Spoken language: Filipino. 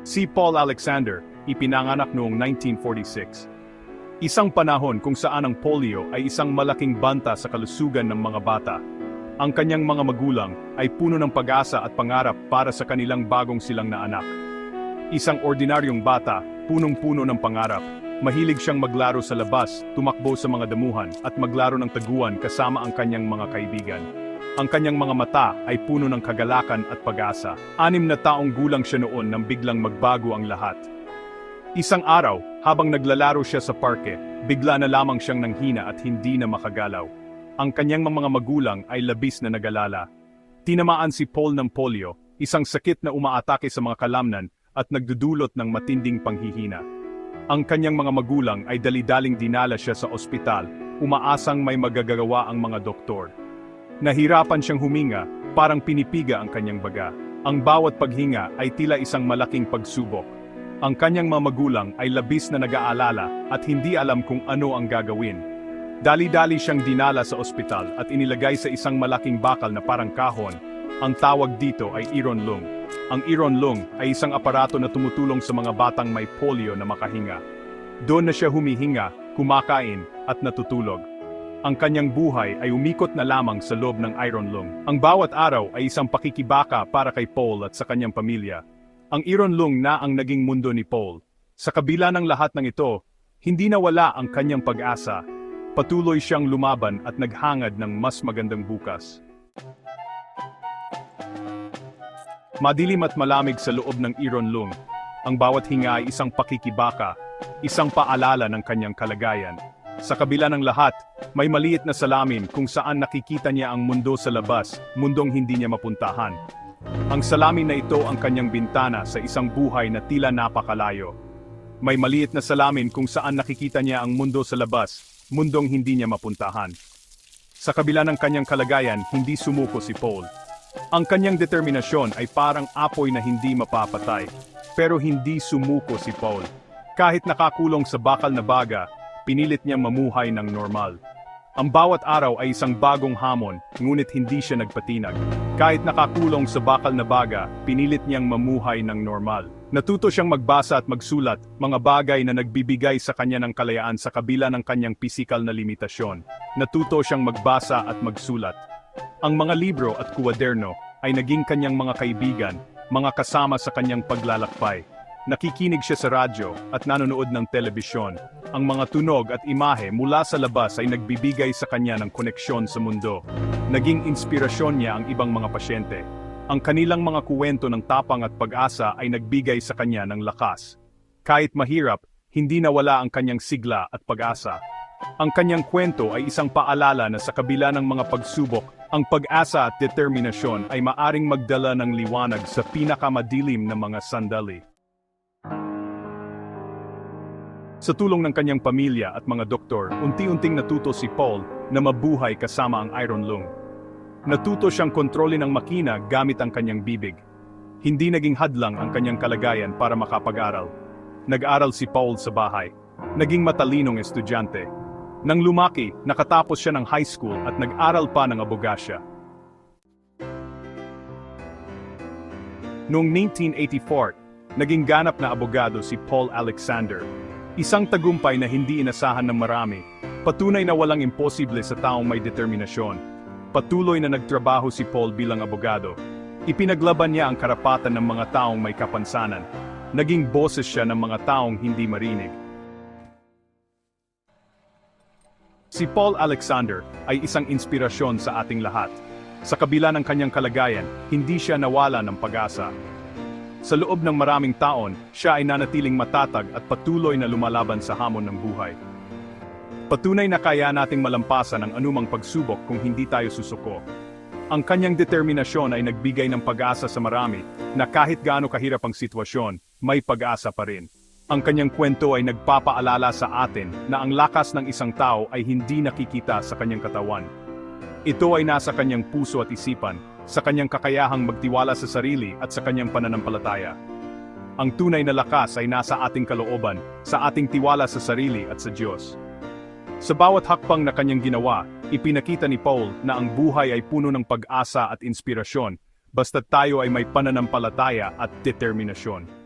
Si Paul Alexander, ipinanganak noong 1946. Isang panahon kung saan ang polio ay isang malaking banta sa kalusugan ng mga bata. Ang kanyang mga magulang ay puno ng pag-asa at pangarap para sa kanilang bagong silang na anak. Isang ordinaryong bata, punong-puno ng pangarap. Mahilig siyang maglaro sa labas, tumakbo sa mga damuhan, at maglaro ng taguan kasama ang kanyang mga kaibigan. Ang kanyang mga mata ay puno ng kagalakan at pag-asa. Anim na taong gulang siya noon nang biglang magbago ang lahat. Isang araw, habang naglalaro siya sa parke, bigla na lamang siyang nanghina at hindi na makagalaw. Ang kanyang mga magulang ay labis na nagalala. Tinamaan si Paul ng polio, isang sakit na umaatake sa mga kalamnan at nagdudulot ng matinding panghihina. Ang kanyang mga magulang ay dalidaling dinala siya sa ospital, umaasang may magagagawa ang mga doktor. Nahirapan siyang huminga, parang pinipiga ang kanyang baga. Ang bawat paghinga ay tila isang malaking pagsubok. Ang kanyang mga magulang ay labis na nag-aalala at hindi alam kung ano ang gagawin. Dali-dali siyang dinala sa ospital at inilagay sa isang malaking bakal na parang kahon. Ang tawag dito ay Iron Lung. Ang Iron Lung ay isang aparato na tumutulong sa mga batang may polio na makahinga. Doon na siya humihinga, kumakain, at natutulog. Ang kanyang buhay ay umikot na lamang sa loob ng Iron Lung. Ang bawat araw ay isang pakikibaka para kay Paul at sa kanyang pamilya. Ang Iron Lung na ang naging mundo ni Paul. Sa kabila ng lahat ng ito, hindi nawala ang kanyang pag-asa. Patuloy siyang lumaban at naghangad ng mas magandang bukas. Madilim at malamig sa loob ng Iron Lung. Ang bawat hinga ay isang pakikibaka, isang paalala ng kanyang kalagayan. Sa kabila ng lahat, may maliit na salamin kung saan nakikita niya ang mundo sa labas, mundong hindi niya mapuntahan. Ang salamin na ito ang kanyang bintana sa isang buhay na tila napakalayo. May maliit na salamin kung saan nakikita niya ang mundo sa labas, mundong hindi niya mapuntahan. Sa kabila ng kanyang kalagayan, hindi sumuko si Paul. Ang kanyang determinasyon ay parang apoy na hindi mapapatay. Pero hindi sumuko si Paul. Kahit nakakulong sa bakal na baga, pinilit niyang mamuhay ng normal. Ang bawat araw ay isang bagong hamon, ngunit hindi siya nagpatinag. Kahit nakakulong sa bakal na baga, pinilit niyang mamuhay ng normal. Natuto siyang magbasa at magsulat, mga bagay na nagbibigay sa kanya ng kalayaan sa kabila ng kanyang pisikal na limitasyon. Natuto siyang magbasa at magsulat. Ang mga libro at kuwaderno ay naging kanyang mga kaibigan, mga kasama sa kanyang paglalakbay. Nakikinig siya sa radyo at nanonood ng telebisyon. Ang mga tunog at imahe mula sa labas ay nagbibigay sa kanya ng koneksyon sa mundo. Naging inspirasyon niya ang ibang mga pasyente. Ang kanilang mga kuwento ng tapang at pag-asa ay nagbigay sa kanya ng lakas. Kahit mahirap, hindi nawala ang kanyang sigla at pag-asa. Ang kanyang kwento ay isang paalala na sa kabila ng mga pagsubok, ang pag-asa at determinasyon ay maaring magdala ng liwanag sa pinakamadilim na mga sandali. Sa tulong ng kanyang pamilya at mga doktor, unti-unting natuto si Paul na mabuhay kasama ang Iron Lung. Natuto siyang kontrolin ang makina gamit ang kanyang bibig. Hindi naging hadlang ang kanyang kalagayan para makapag-aral. Nag-aral si Paul sa bahay. Naging matalinong estudyante. Nang lumaki, nakatapos siya ng high school at nag-aral pa ng abogasya. Noong 1984, naging ganap na abogado si Paul Alexander. Isang tagumpay na hindi inasahan ng marami. Patunay na walang imposible sa taong may determinasyon. Patuloy na nagtrabaho si Paul bilang abogado. Ipinaglaban niya ang karapatan ng mga taong may kapansanan. Naging boses siya ng mga taong hindi marinig. Si Paul Alexander ay isang inspirasyon sa ating lahat. Sa kabila ng kanyang kalagayan, hindi siya nawala ng pag-asa. Sa loob ng maraming taon, siya ay nanatiling matatag at patuloy na lumalaban sa hamon ng buhay. Patunay na kaya nating malampasan ang anumang pagsubok kung hindi tayo susuko. Ang kanyang determinasyon ay nagbigay ng pag-asa sa marami na kahit gaano kahirap ang sitwasyon, may pag-asa pa rin. Ang kanyang kwento ay nagpapaalala sa atin na ang lakas ng isang tao ay hindi nakikita sa kanyang katawan. Ito ay nasa kanyang puso at isipan, sa kanyang kakayahang magtiwala sa sarili at sa kanyang pananampalataya. Ang tunay na lakas ay nasa ating kalooban, sa ating tiwala sa sarili at sa Diyos. Sa bawat hakbang na kanyang ginawa, ipinakita ni Paul na ang buhay ay puno ng pag-asa at inspirasyon, basta tayo ay may pananampalataya at determinasyon.